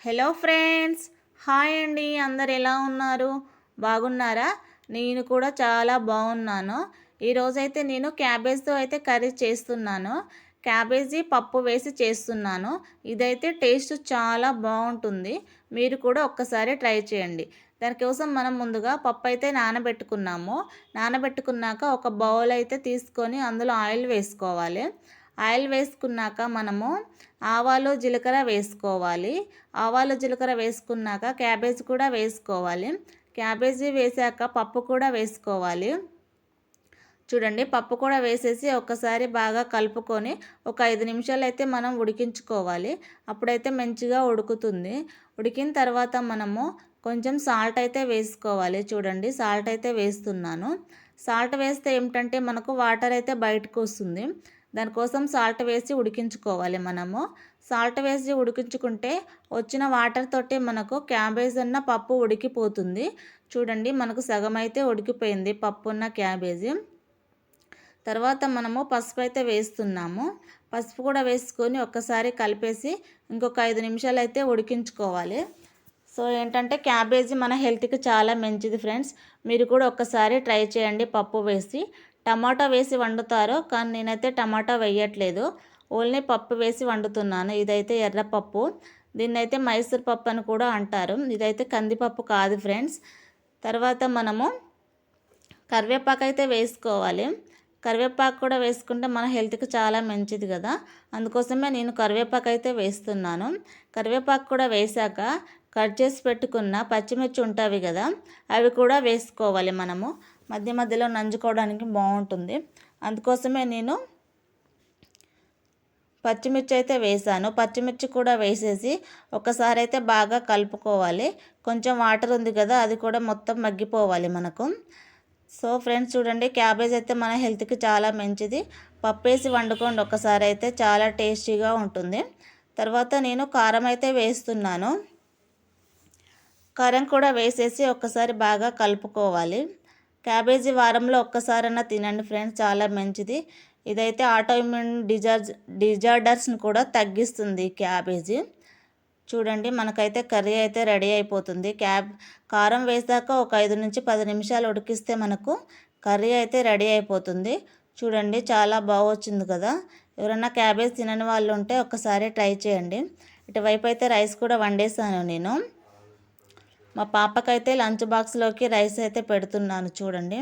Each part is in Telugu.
హలో ఫ్రెండ్స్ హాయ్ అండి. అందరు ఎలా ఉన్నారు? బాగున్నారా? నేను కూడా చాలా బాగున్నాను. ఈరోజైతే నేను క్యాబేజ్తో అయితే కర్రీ చేస్తున్నాను. క్యాబేజీ పప్పు వేసి చేస్తున్నాను. ఇదైతే టేస్ట్ చాలా బాగుంటుంది. మీరు కూడా ఒక్కసారి ట్రై చేయండి. దానికోసం మనం ముందుగా పప్పు అయితే నానబెట్టుకున్నాము. నానబెట్టుకున్నాక ఒక బౌల్ అయితే తీసుకొని అందులో ఆయిల్ వేసుకోవాలి. ఆయిల్ వేసుకున్నాక మనము ఆవాలు జీలకర్ర వేసుకోవాలి. ఆవాలు జీలకర్ర వేసుకున్నాక క్యాబేజ్ కూడా వేసుకోవాలి. క్యాబేజీ వేసాక పప్పు కూడా వేసుకోవాలి. చూడండి పప్పు కూడా వేసేసి ఒక్కసారి బాగా కలుపుకొని ఒక ఐదు నిమిషాలు అయితే మనం ఉడికించుకోవాలి. అప్పుడైతే మంచిగా ఉడుకుతుంది. ఉడికిన తర్వాత మనము కొంచెం సాల్ట్ అయితే వేసుకోవాలి. చూడండి సాల్ట్ అయితే వేస్తున్నాను. సాల్ట్ వేస్తే ఏమిటంటే మనకు వాటర్ అయితే బయటకు వస్తుంది. దానికోసం సాల్ట్ వేసి ఉడికించుకోవాలి మనము. సాల్ట్ వేసి ఉడికించుకుంటే వచ్చిన వాటర్ తోటి మనకు క్యాబేజ్ ఉన్న పప్పు ఉడికిపోతుంది. చూడండి మనకు సగం అయితే ఉడికిపోయింది పప్పు ఉన్న క్యాబేజీ తర్వాత మనము పసుపు అయితే వేస్తున్నాము. పసుపు కూడా వేసుకొని ఒక్కసారి కలిపేసి ఇంకొక ఐదు నిమిషాలు అయితే ఉడికించుకోవాలి. సో ఏంటంటే క్యాబేజీ మన హెల్త్కి చాలా మంచిది ఫ్రెండ్స్ మీరు కూడా ఒక్కసారి ట్రై చేయండి పప్పు వేసి. టమాటా వేసి వండుతారు కానీ నేనైతే టమాటా వేయట్లేదు. ఓన్లీ పప్పు వేసి వండుతున్నాను. ఇదైతే ఎర్రపప్పు. దీన్ని అయితే మైసూర్ పప్పు అని కూడా అంటారు. ఇదైతే కందిపప్పు కాదు ఫ్రెండ్స్. తర్వాత మనము కరివేపాకు అయితే వేసుకోవాలి. కరివేపాకు కూడా వేసుకుంటే మన హెల్త్కి చాలా మంచిది కదా. అందుకోసమే నేను కరివేపాకు అయితే వేస్తున్నాను. కరివేపాకు కూడా వేశాక కట్ చేసి పెట్టుకున్న పచ్చిమిర్చి ఉంటాయి కదా అవి కూడా వేసుకోవాలి మనము. మధ్య మధ్యలో నంజుకోవడానికి బాగుంటుంది. అందుకోసమే నేను పచ్చిమిర్చి అయితే వేసాను. పచ్చిమిర్చి కూడా వేసేసి ఒకసారి అయితే బాగా కలుపుకోవాలి. కొంచెం వాటర్ ఉంది కదా అది కూడా మొత్తం మగ్గిపోవాలి మనకు. సో ఫ్రెండ్స్ చూడండి క్యాబేజ్ అయితే మన హెల్త్కి చాలా మంచిది. పప్పు వేసి వండుకోండి ఒకసారి అయితే చాలా టేస్టీగా ఉంటుంది. తర్వాత నేను కారం అయితే వేస్తున్నాను. కారం కూడా వేసేసి ఒక్కసారి బాగా కలుపుకోవాలి. క్యాబేజీ వారంలో ఒక్కసారైనా తినండి ఫ్రెండ్స్ చాలా మంచిది. ఇదైతే ఆటోఇమ్యూన్ డిజార్జ్ డిజార్డర్స్ని కూడా తగ్గిస్తుంది క్యాబేజీ. చూడండి మనకైతే కర్రీ అయితే రెడీ అయిపోతుంది. క్యాబ్ కారం వేసాక ఒక ఐదు నుంచి పది నిమిషాలు ఉడికిస్తే మనకు కర్రీ అయితే రెడీ అయిపోతుంది. చూడండి చాలా బాగొచ్చింది కదా. ఎవరైనా క్యాబేజ్ తినని వాళ్ళు ఉంటే ఒకసారి ట్రై చేయండి. ఇటువైపు అయితే రైస్ కూడా వండేసాను నేను. మా పాపకైతే లంచ్ బాక్స్లోకి రైస్ అయితే పెడుతున్నాను చూడండి.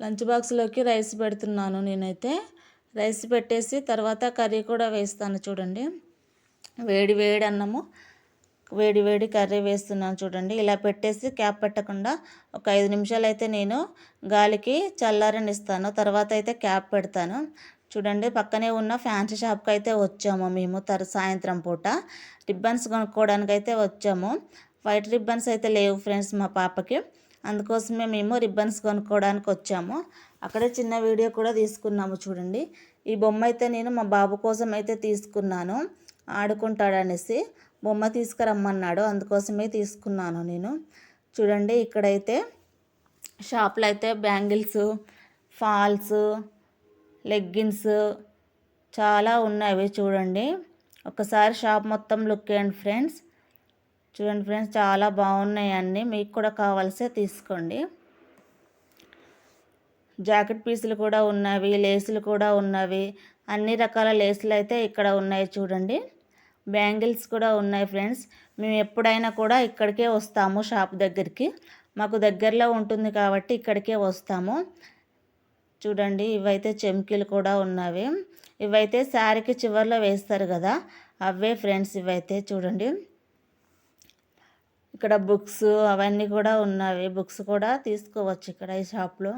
లంచ్ బాక్స్లోకి రైస్ పెడుతున్నాను నేనైతే. రైస్ పెట్టేసి తర్వాత కర్రీ కూడా వేస్తాను చూడండి. వేడి వేడి అన్నము వేడి వేడి కర్రీ వేస్తున్నాను చూడండి. ఇలా పెట్టేసి క్యాప్ పెట్టకుండా ఒక ఐదు నిమిషాలు అయితే నేను గాలికి చల్లారనిస్తాను. తర్వాత అయితే క్యాప్ పెడతాను. చూడండి పక్కనే ఉన్న ఫ్యాన్సీ షాప్కి అయితే వచ్చాము మేము తర సాయంత్రం పూట. రిబ్బన్స్ కొనుక్కోవడానికి అయితే వచ్చాము. వైట్ రిబ్బన్స్ అయితే లేవు ఫ్రెండ్స్ మా పాపకి. అందుకోసమే మేము రిబ్బన్స్ కొనుక్కోవడానికి వచ్చాము. అక్కడే చిన్న వీడియో కూడా తీసుకున్నాము చూడండి. ఈ బొమ్మ అయితే నేను మా బాబు కోసం అయితే తీసుకున్నాను. ఆడుకుంటాడనేసి బొమ్మ తీసుకురమ్మన్నాడు. అందుకోసమే తీసుకున్నాను నేను. చూడండి ఇక్కడైతే షాప్లో అయితే బ్యాంగిల్స్ ఫాల్స్ లెగ్గిన్స్ చాలా ఉన్నాయి చూడండి. ఒకసారి షాప్ మొత్తం లుక్ అండ్ ఫ్రెండ్స్. చూడండి ఫ్రెండ్స్ చాలా బాగున్నాయి అన్నీ మీకు కూడా కావాల్సే తీసుకోండి. జాకెట్ పీసులు కూడా ఉన్నవి లేసులు కూడా ఉన్నవి. అన్ని రకాల లేసులు అయితే ఇక్కడ ఉన్నాయి చూడండి. బ్యాంగిల్స్ కూడా ఉన్నాయి ఫ్రెండ్స్. మేము ఎప్పుడైనా కూడా ఇక్కడికే వస్తాము షాప్ దగ్గరికి. మాకు దగ్గరలో ఉంటుంది కాబట్టి ఇక్కడికే వస్తాము. చూడండి ఇవైతే చెమ్కీలు కూడా ఉన్నవి. ఇవైతే శారీకి చివరిలో వేస్తారు కదా. అవే ఫ్రెండ్స్ ఇవైతే చూడండి. ఇక్కడ బుక్స్ అవన్నీ కూడా ఉన్నవి. బుక్స్ కూడా తీసుకోవచ్చు ఇక్కడ ఈ షాప్లో.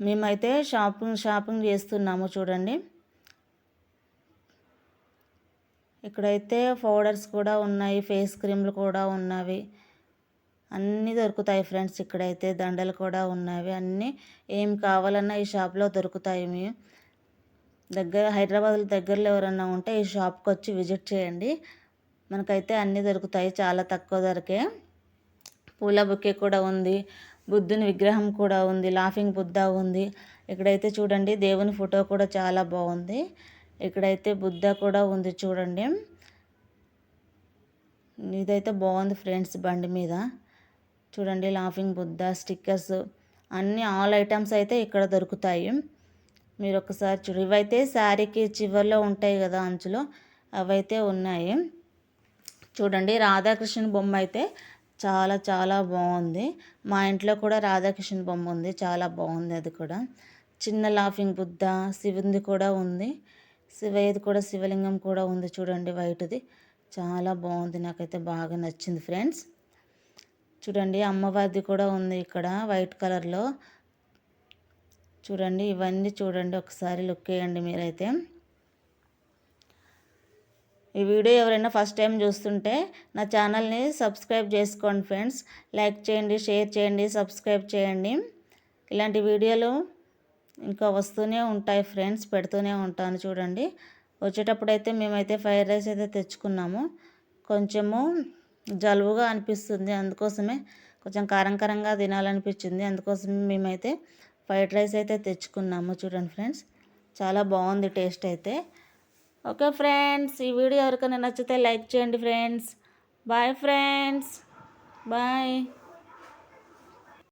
మేమైతే షాపింగ్ షాపింగ్ చేస్తున్నాము చూడండి. ఇక్కడైతే పౌడర్స్ కూడా ఉన్నాయి ఫేస్ క్రీమ్లు కూడా ఉన్నవి. అన్నీ దొరుకుతాయి ఫ్రెండ్స్ ఇక్కడైతే దండలు కూడా ఉన్నవి. అన్నీ ఏం కావాలన్నా ఈ షాప్లో దొరుకుతాయి మీ దగ్గర హైదరాబాద్ దగ్గరలో ఎవరన్నా ఉంటే ఈ షాప్కి వచ్చి విజిట్ చేయండి. మనకైతే అన్నీ దొరుకుతాయి చాలా తక్కువ ధరకే. పూల బుకే కూడా ఉంది బుద్ధుని విగ్రహం కూడా ఉంది లాఫింగ్ బుద్ధ ఉంది. ఇక్కడైతే చూడండి దేవుని ఫోటో కూడా చాలా బాగుంది. ఇక్కడైతే బుద్ధ కూడా ఉంది చూడండి. ఇదైతే బాగుంది ఫ్రెండ్స్ బండి మీద. చూడండి లాఫింగ్ బుద్ధ స్టిక్కర్స్ అన్ని ఆల్ ఐటమ్స్ అయితే ఇక్కడ దొరుకుతాయి. మీరు ఒకసారి చూడు ఇవైతే శారీకి చివరిలో ఉంటాయి కదా అంచులో అవైతే ఉన్నాయి. చూడండి రాధాకృష్ణ బొమ్మ అయితే చాలా చాలా బాగుంది. మా ఇంట్లో కూడా రాధాకృష్ణ బొమ్మ ఉంది చాలా బాగుంది అది కూడా. చిన్న లాఫింగ్ బుద్ధ శివుంది కూడా ఉంది. శివయ్యది కూడా శివలింగం కూడా ఉంది చూడండి వైట్ది. చాలా బాగుంది నాకైతే బాగా నచ్చింది ఫ్రెండ్స్. చూడండి అమ్మవారిది కూడా ఉంది ఇక్కడ వైట్ కలర్లో. చూడండి ఇవన్నీ చూడండి ఒకసారి లుక్ వేయండి మీరైతే. ఈ వీడియో ఎవరైనా ఫస్ట్ టైం చూస్తుంటే నా ఛానల్ని సబ్స్క్రైబ్ చేసుకోండి ఫ్రెండ్స్ లైక్ చేయండి షేర్ చేయండి సబ్స్క్రైబ్ చేయండి. ఇలాంటి వీడియోలు ఇంకా వస్తూనే ఉంటాయి ఫ్రెండ్స్ పెడుతూనే ఉంటాను చూడండి. వచ్చేటప్పుడు అయితే మేమైతే ఫ్రైడ్ రైస్ అయితే తెచ్చుకున్నాము. కొంచెము జలుబుగా అనిపిస్తుంది అందుకోసమే కొంచెం కారం కారంగా తినాలనిపించింది. అందుకోసమే మేమైతే ఫ్రైడ్ రైస్ అయితే తెచ్చుకున్నాము చూడండి ఫ్రెండ్స్ చాలా బాగుంది టేస్ట్ అయితే. ఓకే ఫ్రెండ్స్ ఈ వీడియో ఎవరికైనా నచ్చితే లైక్ చేయండి ఫ్రెండ్స్. Bye friends. బాయ్.